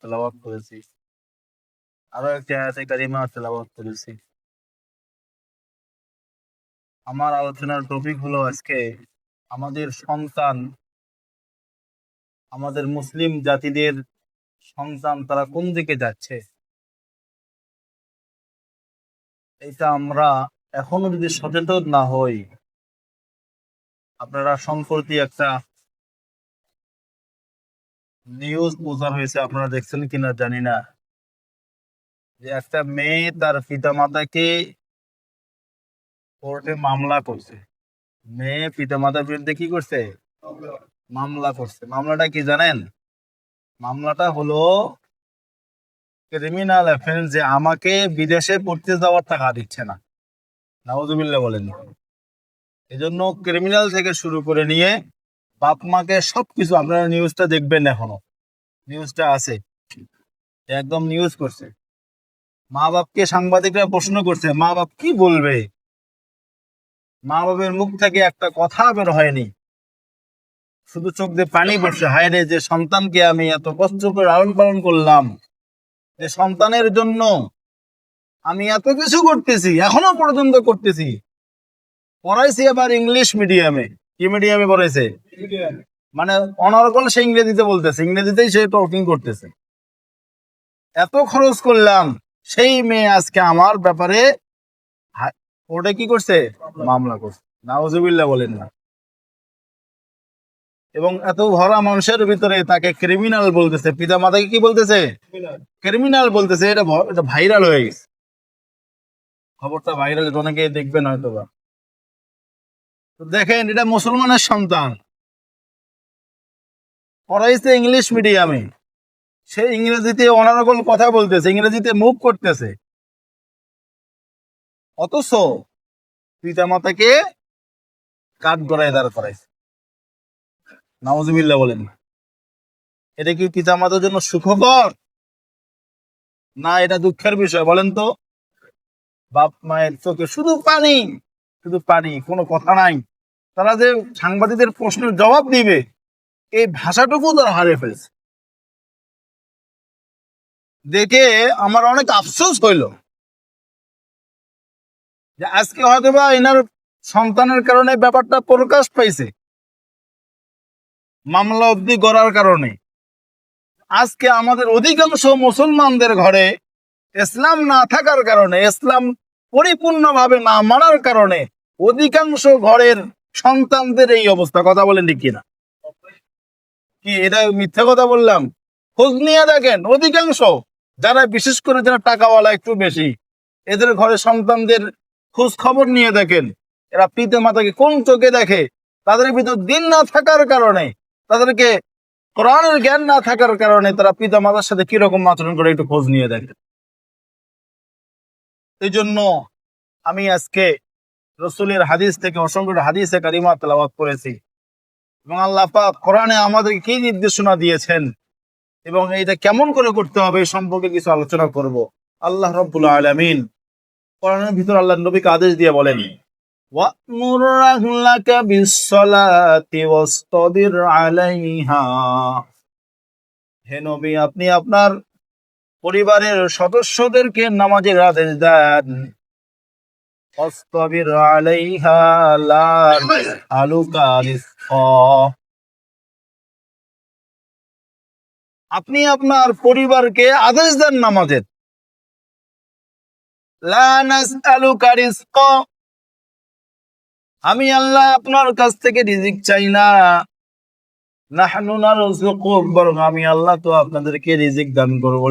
তেলাওয়াত করেছি। আরও একটি আয়াতে কারিমা তেলাওয়াত করেছি। আমার আলোচনার টপিক হলো আজকে আমাদের সন্তান, আমাদের মুসলিম জাতিদের সন্তান তারা কোন দিকে যাচ্ছে? এটা আমরা এখনও যদি সচেতন না হই, আপনারা সম্প্রতি একটা নিউজ প্রচার হয়েছে, আপনারা দেখছেন কিনা জানি না। যে একটা মেয়ে তার পিতামাতাকে কোর্টে মামলা করছে। মেয়ে পিতামাতার বিরুদ্ধে কি করছে? মামলা করছে। মামলাটা কি জানেন? মামলাটা হলো ক্রিমিনাল অ্যাফেন্স যে আমাকে বিদেশে পড়তে যাওয়ার টাকা দিচ্ছে না। নাউজুবিল্লাহ বলেন। এজন্য ক্রিমিনাল থেকে শুরু করে নিয়ে বাপ মাকে সবকিছু আপনারা নিউজটা দেখবেন এখনও। নিউজটা আছে। একদম নিউজ করছে। মা বাপকে সাংবাদিকরা প্রশ্ন করছে, মা বাপ কি বলবে? মা বাপের মুখ থেকে একটা কথা বের হয়নি। শুধু চোখ দিয়ে পানি পড়ছে। হায় রে, যে সন্তানকে আমি এত কষ্ট করে লালন পালন করলাম, যে সন্তানের জন্য আমি এত কিছু করতেছি, এখনও পর্যন্ত করতেছি। পড়াইছি আবার ইংলিশ মিডিয়ামে কি মিডিয়ামে পড়াইছে? মানে অনর্গল সে ইংরেজিতে বলতেছে, ইংরেজিতেই সে টকিং করতেছে। এত খরচ করলাম, সেই মেয়ে আজকে আমার ব্যাপারে ওটা কি করছে? মামলা করছে। নাউজুবিল্লাহ বলেন না। এবং এত ভরা মানুষের ভিতরে তাকে ক্রিমিনাল বলতেছে। পিতা মাতাকে কি বলতেছে? ক্রিমিনাল বলতেছে। এটা এটা ভাইরাল হয়ে গেছে। খবরটা ভাইরাল অনেকে দেখবেন হয়তো বা তো দেখেন, এটা মুসলমানের সন্তান। পড়াইছে ইংলিশ মিডিয়ামে। সে ইংরেজিতে অনারকল কথা বলতেছে, ইংরেজিতে মুভ করতেছে। অথচ পিতামাতাকে কাঠ গড়ায় দাঁড় করাইছে। নাউজুবিল্লাহ বলেন এটা কি পিতামাতার জন্য সুখকর? না, এটা দুঃখের বিষয়। বলেন তো বাপ মায়ের চোখে শুধু পানি। শুধু পানি, কোনো কথা নাই। তারা যে সাংবাদিকদের প্রশ্নের জবাব দিবে, এই ভাষাটুকু তারা হারিয়ে ফেলছে। দেখে আমার অনেক আফসোস হইল যে আজকে হয়তো বা এনার সন্তানের কারণে ব্যাপারটা প্রকাশ পাইছে। মামলা অব্দি গড়ার কারণে। আজকে আমাদের অধিকাংশ মুসলমানদের ঘরে ইসলাম না থাকার কারণে, ইসলাম পরিপূর্ণভাবে না মানার কারণে অধিকাংশ ঘরের সন্তানদের এই অবস্থা। কথা বলেন ঠিক কিনা? কি, এটা মিথ্যা কথা বললাম? খোঁজ নিয়ে দেখেন, অধিকাংশ। যারা বিশেষ করে যারা টাকাওয়ালা একটু বেশি, এদের ঘরে সন্তানদের খোঁজ খবর নিয়ে দেখেন। এরা পিতা মাতাকে কোন চোখে দেখে? তাদের ভিতর দিন না থাকার কারণে, তাদেরকে কোরআনের জ্ঞান না থাকার কারণে তারা পিতা মাতার সাথে কীরকম আচরণ করে একটু খোঁজ নিয়ে দেখেন। এই জন্য আমি আজকে রসুলের হাদিস থেকে অসংখ্য হাদিসে কারিমা তেলাওয়াত করেছি এবং আল্লাহ পাক কোরআনে আমাদেরকে কি নির্দেশনা দিয়েছেন এবং এটা কেমন করে করতে হবে এই সম্পর্কে কিছু আলোচনা করব আল্লাহ রব্বুল আলামিন কোরআনের ভিতর আল্লাহ নবীকে আদেশ দিয়ে বলেন وَأْمُرْ أَهْلَكَ بِالصَّلَاةِ وَاصْطَبِرْ عَلَيْهَا হে নবী আপনি আপনার পরিবারের সদস্যদেরকে নামাজের আদেশ দেন অস্তবির আলাইহা লা আপনি আপনার পরিবারকে আদেশ দেন নামাজের। আমি আল্লাহ আপনার কাছ থেকে রিজিক চাই না। আমি আল্লাহ তো আপনাদেরকে রিজিক দান করব।